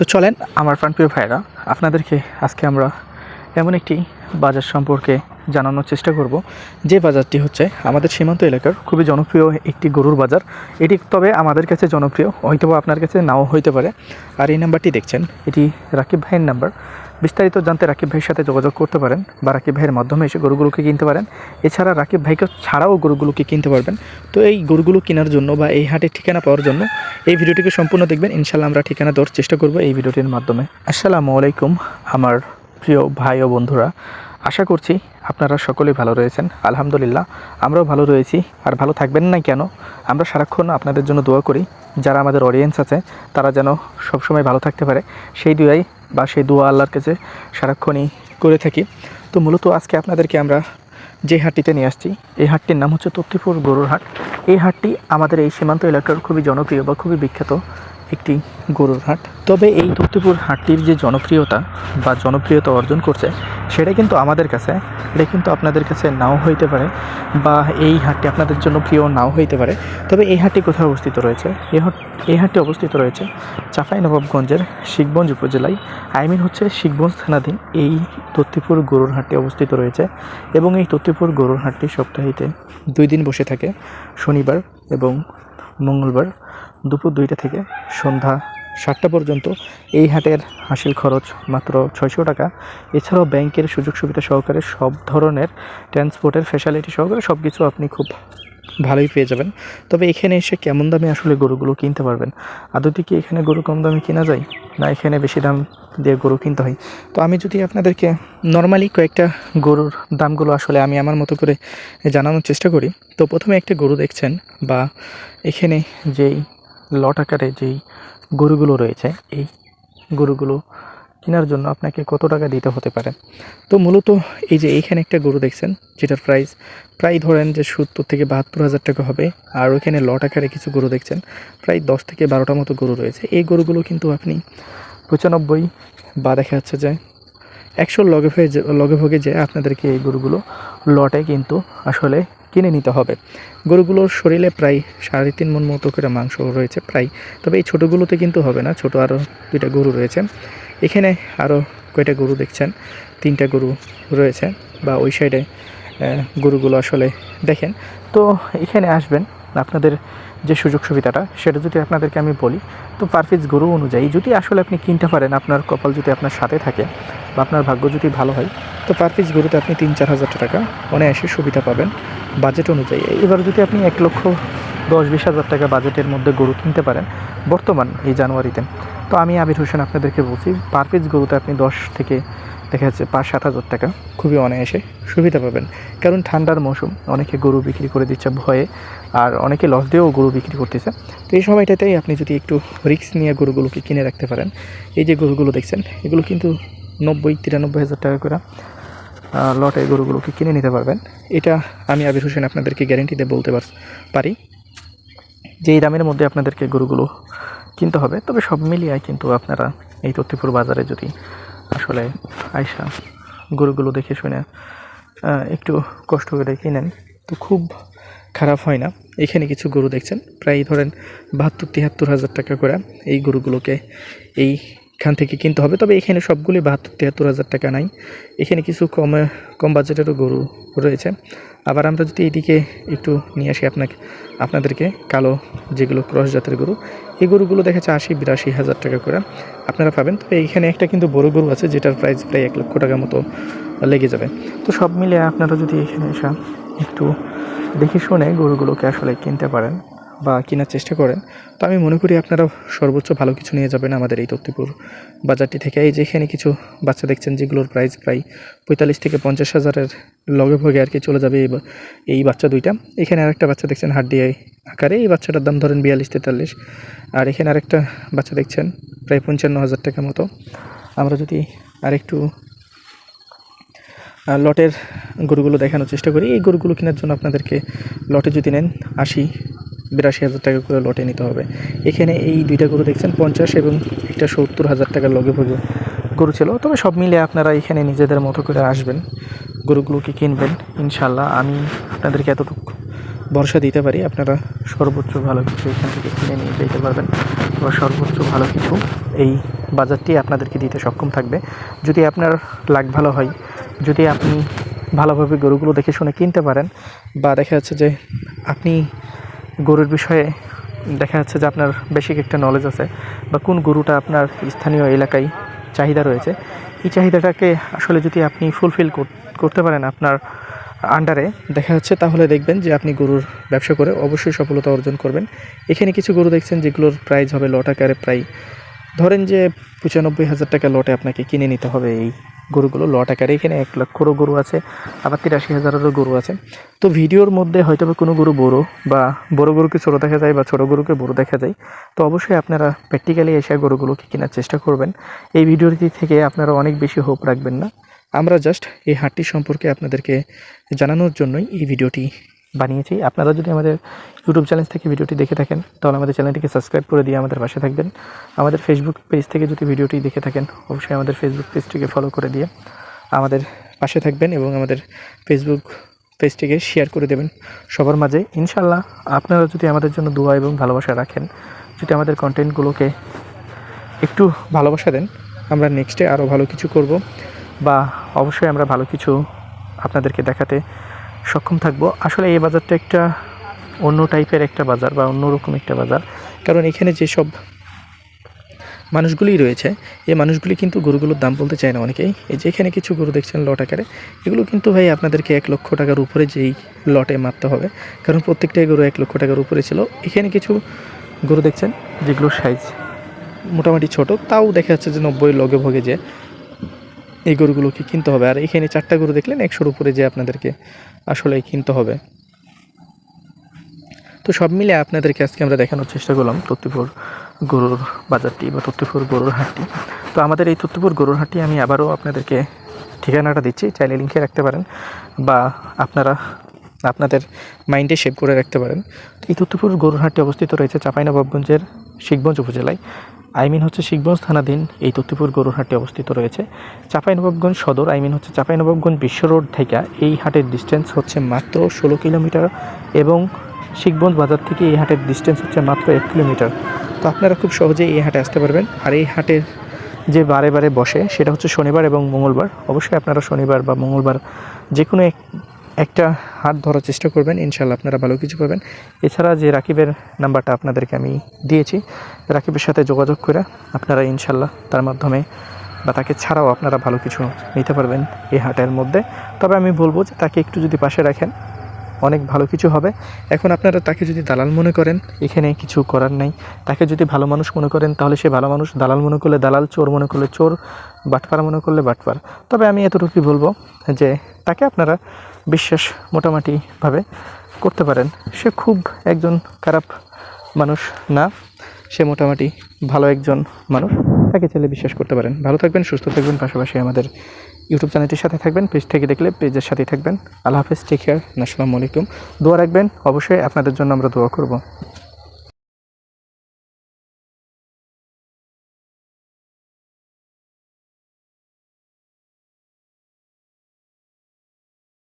তো চলেন আমার প্রাণপ্রিয় ভাইরা আপনাদেরকে আজকে আমরা এমন একটি বাজার সম্পর্কে জানানোর চেষ্টা করব। যে বাজারটি হচ্ছে আমাদের সীমান্ত এলাকার খুবই জনপ্রিয় একটি গরুর বাজার। এটি তবে আমাদের কাছে জনপ্রিয় হয়তো আপনার কাছে নাও হইতে পারে। আর এই নাম্বারটি দেখছেন, এটি রাকিব ভাইয়ের নাম্বার। বিস্তারিত জানতে রাকিব ভাইয়ের সাথে যোগাযোগ করতে পারেন বা রাকিব ভাইয়ের মাধ্যমে এসে গরুগুলোকে কিনতে পারেন। এছাড়া রাকিব ভাইকে ছাড়াও গরুগুলোকে কিনতে পারবেন। তো এই গরুগুলো কেনার জন্য বা এই হাটের ঠিকানা পাওয়ার জন্য এই ভিডিওটিকে সম্পূর্ণ দেখবেন। ইনশাল্লাহ আমরা ঠিকানা দেওয়ার চেষ্টা করব এই ভিডিওটির মাধ্যমে। আসসালামু আলাইকুম, আমার প্রিয় ভাই ও বন্ধুরা। আশা করছি আপনারা সকলেই ভালো রয়েছেন। আলহামদুলিল্লাহ, আমরাও ভালো রয়েছি। আর ভালো থাকবেন না কেন? আমরা সারাক্ষণ আপনাদের জন্য দোয়া করি, যারা আমাদের অডিয়েন্স আছে, তারা যেন সবসময় ভালো থাকতে পারে। সেই দুয়াই বা সেই দোয়া আল্লাহর কাছে সারাক্ষণই করে থাকি। তো মূলত আজকে আপনাদেরকে আমরা যে হাটটিতে নিয়ে আসছি, এই হাটটির নাম হচ্ছে তত্তিপুর গরুর হাট। এই হাটটি আমাদের এই সীমান্ত এলাকার খুবই জনপ্রিয় বা খুবই বিখ্যাত একটি গরুর হাট। তবে এই তত্তিপুর হাটটির যে জনপ্রিয়তা বা জনপ্রিয়তা অর্জন করছে, সেটা কিন্তু আমাদের কাছে, এটা কিন্তু আপনাদের কাছে নাও হইতে পারে বা এই হাটটি আপনাদের জন্য প্রিয় নাও হইতে পারে। তবে এই হাটটি কোথায় অবস্থিত রয়েছে? এই হাট, এই হাটটি অবস্থিত রয়েছে চাঁপাই নবাবগঞ্জের শিখগঞ্জ উপজেলায়। আই মিন হচ্ছে শিখগঞ্জ থানাধীন এই তত্তিপুর গরুর হাটটি অবস্থিত রয়েছে এবং এই তত্তিপুর গরুর হাটটি সপ্তাহিতে দুই দিন বসে থাকে, শনিবার এবং মঙ্গলবার। দুপুর দুইটা থেকে সন্ধ্যা সাতটা পর্যন্ত এই হাটের হাসিল খরচ মাত্র ছয়শো টাকা। এছাড়াও ব্যাংকের সুযোগ সুবিধা সহকারে সব ধরনের ট্রান্সপোর্টের ফ্যাসিলিটি সহকারে সব কিছু আপনি খুব ভালোই পেয়ে যাবেন। তবে এখানে এসে কেমন দামে আসলে গরুগুলো কিনতে পারবেন? আদতে কি এখানে গরু কম দামে কেনা যায়? না এখানে বেশি দাম দিয়ে গরু কিনতে হয়? তো আমি যদি আপনাদেরকে নর্মালি কয়েকটা গরুর দামগুলো আসলে আমি আমার মতো করে জানানোর চেষ্টা করি, তো প্রথমে একটা গরু দেখছেন বা এখানে যেই লট আকারে যেই গরুগুলো রয়েছে, এই গরুগুলো কেনার জন্য আপনাকে কত টাকা দিতে হতে পারে? তো মূলত এই যে এইখানে একটা গরু দেখছেন, যেটার প্রাইস প্রায় ধরেন যে সত্তর থেকে বাহাত্তর হাজার টাকা হবে, আর ওইখানে লট আকারে কিছু গরু দেখছেন, প্রায় দশ থেকে বারোটা মতো গরু রয়েছে। এই গরুগুলো কিন্তু আপনি পঁচানব্বই বা দেখা যাচ্ছে যে একশো লগে লগে ভোগে যে আপনাদেরকে এই গরুগুলো লটে কিন্তু আসলে কিনে নিতে হবে। গরুগুলোর শরীরে প্রায় সাড়ে তিন মন মতো করে মাংস রয়েছে, প্রায়। তবে এই ছোটোগুলোতে কিন্তু হবে না, ছোট আরও দুইটা গরু রয়েছে। এখানে আরও কয়টা গরু দেখছেন? তিনটা গরু রয়েছে বা ওই সাইডে গরুগুলো আসলে দেখেন। তো এখানে আসবেন, আপনাদের যে সুযোগ সুবিধাটা, সেটা যদি আপনাদেরকে আমি বলি, তো পার পিস গরু অনুযায়ী যদি আসলে আপনি কিনতে পারেন, আপনার কপাল যদি আপনার সাথে থাকে বা আপনার ভাগ্য যদি ভালো হয়, তো পার পিস গরুতে আপনি তিন চার হাজার টাকা অনায়াসে সুবিধা পাবেন। বাজেট অনুযায়ী। এবার যদি আপনি এক লক্ষ দশ বিশ হাজার টাকা বাজেটের মধ্যে গরু কিনতে পারেন, বর্তমান এই জানুয়ারিতে। তো আমি আবির হোসেন আপনাদেরকে বলছি পার পিস গরুতে আপনি দশ থেকে দেখা যাচ্ছে পাঁচ, সাত হাজার টাকা খুবই অনায়াসে সুবিধা পাবেন। কারণ ঠান্ডার মৌসুম, অনেকে গরু বিক্রি করে দিচ্ছে ভয়ে, আর অনেকে লস দিয়েও গরু বিক্রি করতেছে। তো এই সময়টাতেই আপনি যদি একটু রিস্ক নিয়ে গরুগুলোকে কিনে রাখতে পারেন, এই যে গরুগুলো দেখছেন, এগুলো কিন্তু নব্বই, তিরানব্বই হাজার টাকা করে লটে গরুগুলোকে কিনে নিতে পারবেন। এটা আমি আবির হোসেন আপনাদেরকে গ্যারেন্টিতে বলতে পার- যে এই দামের মধ্যে আপনাদেরকে গরুগুলো কিনতে হবে। তবে সব মিলিয়ে কিন্তু আপনারা এই তথ্যপুর বাজারে যদি আসলে আয়সা গরুগুলো দেখে শুনে একটু কষ্ট করে কিনেন, তো খুব খারাপ হয় না। এখানে কিছু গরু দেখছেন, প্রায় ধরেন বাহাত্তর, তিয়াত্তর হাজার টাকা করে এই গরুগুলোকে এইখান থেকে কিনতে হবে। তবে এখানে সবগুলি বাহাত্তর, তিয়াত্তর হাজার টাকা নাই। এখানে কিছু কম কম বাজেটেরও গরু রয়েছে। আবার আমরা যদি এইদিকে একটু নিয়ে আসি আপনাকে, আপনাদেরকে কালো যেগুলো ক্রস জাতের গরু, এই গরুগুলো দেখা যাচ্ছে আশি, বিরাশি হাজার টাকা করে। আপনারা পাবেন। তবে এখানে একটা কিন্তু বড় গরু আছে, যেটার প্রাইস প্রায় এক লক্ষ টাকা মতো লেগে যাবে। তো সব মিলে আপনারা যদি এখানে এসে একটু দেখে শুনে গরুগুলোকে আসলে কিনতে পারেন। বা কেনার চেষ্টা করেন, তো আমি মনে করি আপনারা সর্বোচ্চ ভালো কিছু নিয়ে যাবেন আমাদের এই তত্তিপুর বাজারটি থেকে। এই যেখানে কিছু বাচ্চা দেখছেন, যেগুলোর প্রাইস প্রায় পঁয়তাল্লিশ থেকে পঞ্চাশ হাজারের লগে ভগে আর কি চলে যাবে এই বাচ্চা দুইটা। এখানে আরেকটা বাচ্চা দেখছেন, হাড্ডি আকারে। এই বাচ্চাটার দাম ধরেন বিয়াল্লিশ তেতাল্লিশ। আর এখানে আরেকটা বাচ্চা দেখছেন, প্রায় পঞ্চান্ন হাজার টাকা মতো। আমরা যদি আরেকটু লটের গরুগুলো দেখানোর চেষ্টা করি। এই গরুগুলো কেনার জন্য আপনাদেরকে লটে যদি নেন আশি বিরাশি হাজার টাকা করে লটে নিতে হবে। এখানে এই দুইটা গরু দেখছেন, পঞ্চাশ এবং একটা সত্তর হাজার টাকার লগে ভগে গরু ছিল। তবে সব মিলে আপনারা এখানে নিজেদের মতো করে আসবেন, গরুগুলোকে কিনবেন। ইনশাল্লাহ আমি আপনাদেরকে এতটুকু ভরসা দিতে পারি। আপনারা সর্বোচ্চ ভালো কিছু এখান থেকে কিনে নিয়ে যেতে পারবেন বা সর্বোচ্চ ভালো কিছু এই বাজারটি আপনাদেরকে দিতে সক্ষম থাকবে। যদি আপনার লাগ ভালো হয়, যদি আপনি ভালোভাবে গরুগুলো দেখে শুনে কিনতে পারেন বা দেখা যাচ্ছে যে আপনি গরুর বিষয়ে দেখা যাচ্ছে যে আপনার বেসিক একটা নলেজ আছে বা কোন গরুটা আপনার স্থানীয় এলাকায় চাহিদা রয়েছে। এই চাহিদাটাকে আসলে যদি আপনি ফুলফিল করতে পারেন আপনার আন্ডারে দেখা যাচ্ছে তাহলে দেখবেন যে আপনি গরুর ব্যবসা করে অবশ্যই সফলতা অর্জন করবেন। এখানে কিছু গরু দেখছেন যেগুলোর প্রাইস হবে লট আকারে প্রায়, ধরেন যে পঁচানব্বই হাজার টাকা লটে আপনাকে কিনে নিতে হবে এই গরুগুলো লট আকারে। এখানে এক লক্ষরও গরু আছে, আবার তিরাশি হাজারেরও গরু আছে। তো ভিডিওর মধ্যে হয়তো কোনো গরু বড় বা বড় গরুকে ছোটো দেখা যায় বা ছোটো গরুকে বড় দেখা যায়, তো অবশ্যই আপনারা প্র্যাকটিক্যালি এসে গরুগুলোকে কেনার চেষ্টা করবেন। এই ভিডিওটি থেকে আপনারা অনেক বেশি হোপ রাখবেন না। আমরা জাস্ট এই হাটটি সম্পর্কে আপনাদেরকে জানানোর জন্যই এই ভিডিওটি বানিয়েছি। আপনারা যদি আমাদের ইউটিউব চ্যানেল থেকে ভিডিওটি দেখে থাকেন, তাহলে আমাদের চ্যানেলটিকে সাবস্ক্রাইব করে দিয়ে আমাদের পাশে থাকবেন। আমাদের ফেসবুক পেজ থেকে যদি ভিডিওটি দেখে থাকেন, অবশ্যই আমাদের ফেসবুক পেজটিকে ফলো করে দিয়ে আমাদের পাশে থাকবেন এবং আমাদের ফেসবুক পেজটিকে শেয়ার করে দেবেন সবার মাঝে। ইনশাল্লাহ আপনারা যদি আমাদের জন্য দোয়া এবং ভালোবাসা রাখেন, যদি আমাদের কন্টেন্টগুলোকে একটু ভালোবাসা দেন, আমরা নেক্সটে আরও ভালো কিছু করব বা অবশ্যই আমরা ভালো কিছু আপনাদেরকে দেখাতে সক্ষম থাকব। আসলে এই বাজারটা একটা অন্য টাইপের একটা বাজার বা অন্যরকম একটা বাজার। কারণ এখানে যেসব মানুষগুলি রয়েছে, এই মানুষগুলি কিন্তু গরুগুলোর দাম বলতে চায় না অনেকেই। এই যে এখানে কিছু গরু দেখছেন, লট আকারে, এগুলো কিন্তু ভাই আপনাদেরকে এক লক্ষ টাকার উপরে যেই লটে মারতে হবে। কারণ প্রত্যেকটাই গরু এক লক্ষ টাকার উপরে ছিল। এখানে কিছু গরু দেখছেন, যেগুলোর সাইজ মোটামুটি ছোট, তাও দেখা যাচ্ছে যে নব্বই লগে ভগে যে এই গরুগুলোকে কিনতে হবে। আর এখানে চারটা গরু দেখলেন, একশোর উপরে যে আপনাদেরকে আসলে কিনতে হবে। তো সব মিলে আপনাদেরকে আজকে আমরা দেখানোর চেষ্টা করলাম তত্ত্বপুর গরুর বাজারটি বা তত্ত্বপুর গরুর হাটটি। তো আমাদের এই তত্ত্বপুর গরুর হাটটি আমি আবারও আপনাদেরকে ঠিকানাটা দিচ্ছি, চাইলে লিঙ্কে রাখতে পারেন বা আপনারা আপনাদের মাইন্ডে সেভ করে রাখতে পারেন। এই তত্ত্বপুর গরুর হাটটি অবস্থিত রয়েছে চাঁপাইনবাবগঞ্জের শিখগঞ্জ উপজেলায়। আই মিন হচ্ছে শিখগঞ্জ থানাধীন এই তত্ত্বপুর গরুর হাটটি অবস্থিত রয়েছে। চাঁপাইনবাবগঞ্জ সদর, আই মিন হচ্ছে চাঁপাইনবাবগঞ্জ বিশ্ব রোড থেকে এই হাটের ডিস্টেন্স হচ্ছে মাত্র ষোলো কিলোমিটার এবং শিখগঞ্জ বাজার থেকে এই হাটের ডিস্টেন্স হচ্ছে মাত্র এক কিলোমিটার। তো আপনারা খুব সহজেই এই হাটে আসতে পারবেন। আর এই হাটের যে বারে বারে বসে সেটা হচ্ছে শনিবার এবং মঙ্গলবার। অবশ্যই আপনারা শনিবার বা মঙ্গলবার যে কোনো এক একটা হাত ধরার চেষ্টা করবেন ইনশাল্লাহ আপনারা ভালো কিছু পাবেন। এছাড়া যে রাকিবের নাম্বারটা আপনাদেরকে আমি দিয়েছি, রাকিবের সাথে যোগাযোগ করে আপনারা ইনশাল্লাহ তার মাধ্যমে বা তাকে ছাড়াও আপনারা ভালো কিছু নিতে পারবেন এই হাটের মধ্যে। তবে আমি বলব যে তাকে একটু যদি পাশে রাখেন অনেক ভালো কিছু হবে। এখন আপনারা তাকে যদি দালাল মনে করেন, এখানে কিছু করার নাই। তাকে যদি ভালো মানুষ মনে করেন, তাহলে সে ভালো মানুষ দালাল মনে করলে দালাল, চোর মনে করলে চোর, বাটপার মনে করলে বাটপার। তবে আমি এতটুকুই বলব যে, তাকে আপনারা বিশ্বাস মোটামুটিভাবে করতে পারেন। সে খুব একজন খারাপ মানুষ না, সে মোটামুটি ভালো একজন মানুষ। তাকে চাইলে বিশ্বাস করতে পারেন। ভালো থাকবেন, সুস্থ থাকবেন, পাশাপাশি আমাদের ইউটিউব চ্যানেলটির সাথে থাকবেন পেজ থেকে দেখলে পেজের সাথেই থাকবেন। আল্লাহ হাফেজ টেক কেয়ার আসসালামু আলাইকুম। দোয়া রাখবেন, অবশ্যই আপনাদের জন্য আমরা দোয়া করব।